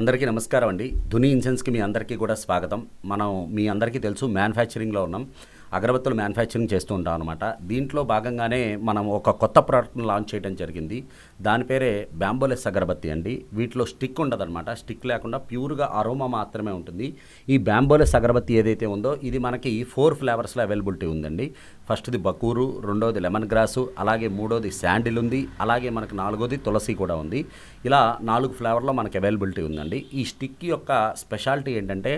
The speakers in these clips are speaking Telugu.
అందరికీ నమస్కారం అండి. ధుని ఇన్సెన్స్కి మీ అందరికీ కూడా స్వాగతం. మనం మీ అందరికీ తెలుసు మ్యానుఫ్యాక్చరింగ్లో ఉన్నాం. అగరబత్తులు మ్యానుఫ్యాక్చరింగ్ చేస్తూ ఉంటాం అనమాట దీంట్లో భాగంగానే మనం ఒక కొత్త ప్రోడక్ట్ని లాంచ్ చేయడం జరిగింది. దాని పేరే బ్యాంబోలెస్ అగరబత్తి అండి. వీటిలో స్టిక్ ఉండదన్నమాట. స్టిక్ లేకుండా ప్యూర్గా అరోమా మాత్రమే ఉంటుంది. ఈ బ్యాంబోలెస్ అగరబత్తి ఏదైతే ఉందో ఇది మనకి ఫోర్ ఫ్లేవర్స్లో అవైలబిలిటీ ఉందండి. ఫస్ట్ది బకూరు రెండోది లెమన్ గ్రాసు అలాగే మూడోది శాండిల్ ఉంది అలాగే మనకి నాలుగోది తులసి కూడా ఉంది. ఇలా నాలుగు ఫ్లేవర్లో మనకి అవైలబిలిటీ ఉందండి. ఈ స్టిక్ యొక్క స్పెషాలిటీ ఏంటంటే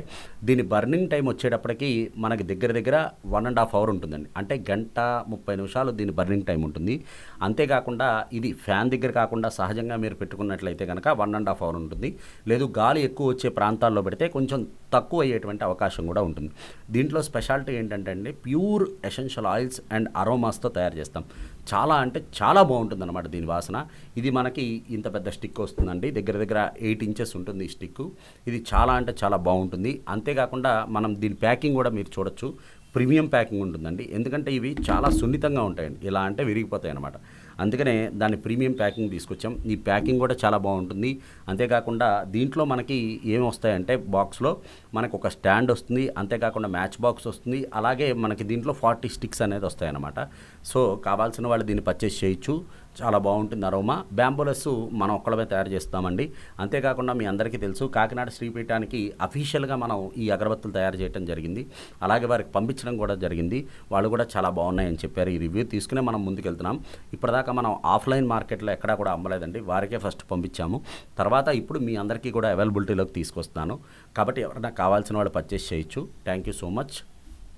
దీని బర్నింగ్ టైం వచ్చేటప్పటికి మనకి దగ్గర దగ్గర one one and half hour ఉంటుందండి. అంటే గంట ముప్పై నిమిషాలు దీని బర్నింగ్ టైం ఉంటుంది. అంతేకాకుండా ఇది ఫ్యాన్ దగ్గర కాకుండా సహజంగా మీరు పెట్టుకున్నట్లయితే కనుక వన్ అండ్ హాఫ్ అవర్ ఉంటుంది. లేదు గాలి ఎక్కువ వచ్చే ప్రాంతాల్లో పెడితే కొంచెం తక్కువ అయ్యేటువంటి అవకాశం కూడా ఉంటుంది. దీంట్లో స్పెషాలిటీ ఏంటంటే అండి ప్యూర్ ఎసెన్షియల్ ఆయిల్స్ అండ్ అరోమాస్తో తయారు చేస్తాం. చాలా అంటే చాలా బాగుంటుంది అనమాట దీని వాసన. ఇది మనకి ఇంత పెద్ద స్టిక్ వస్తుందండి. దగ్గర దగ్గర ఎయిట్ ఇంచెస్ ఉంటుంది ఈ స్టిక్ ఇది చాలా అంటే చాలా బాగుంటుంది. అంతేకాకుండా మనం దీని ప్యాకింగ్ కూడా మీరు చూడొచ్చు. ప్రీమియం ప్యాకింగ్ ఉంటుందండి. ఎందుకంటే ఇవి చాలా సున్నితంగా ఉంటాయండి. ఇలా అంటే విరిగిపోతాయి అనమాట అందుకనే దాని ప్రీమియం ప్యాకింగ్ తీసుకొచ్చాం. ఈ ప్యాకింగ్ కూడా చాలా బాగుంటుంది. అంతేకాకుండా దీంట్లో మనకి ఏమి వస్తాయంటే బాక్స్లో మనకు ఒక స్టాండ్ వస్తుంది. అంతేకాకుండా మ్యాచ్ బాక్స్ వస్తుంది. అలాగే మనకి దీంట్లో ఫార్టీ స్టిక్స్ అనేది వస్తాయన్నమాట. సో కావాల్సిన వాళ్ళు దీన్ని పర్చేస్ చేయొచ్చు. చాలా బాగుంటుంది అరోమా. బ్యాంబులస్ మనం ఒక్కడమే తయారు చేస్తామండి. అంతేకాకుండా మీ అందరికీ తెలుసు కాకినాడ శ్రీపీఠానికి అఫీషియల్గా మనం ఈ అగరబత్తులు తయారు చేయడం జరిగింది. అలాగే వారికి పంపించడం కూడా జరిగింది. వాళ్ళు కూడా చాలా బాగున్నాయని చెప్పారు. ఈ రివ్యూ తీసుకునే మనం ముందుకెళ్తున్నాం. ఇప్పటిదాకా మనం ఆఫ్లైన్ మార్కెట్లో ఎక్కడా కూడా అమ్మలేదండి. వారికే ఫస్ట్ పంపించాము. తర్వాత ఇప్పుడు మీ అందరికీ కూడా అవైలబిలిటీలోకి తీసుకొస్తాను కాబట్టి ఎవరైనా కావాల్సిన వాళ్ళు పర్చేస్ చేయొచ్చు. Thank you so much.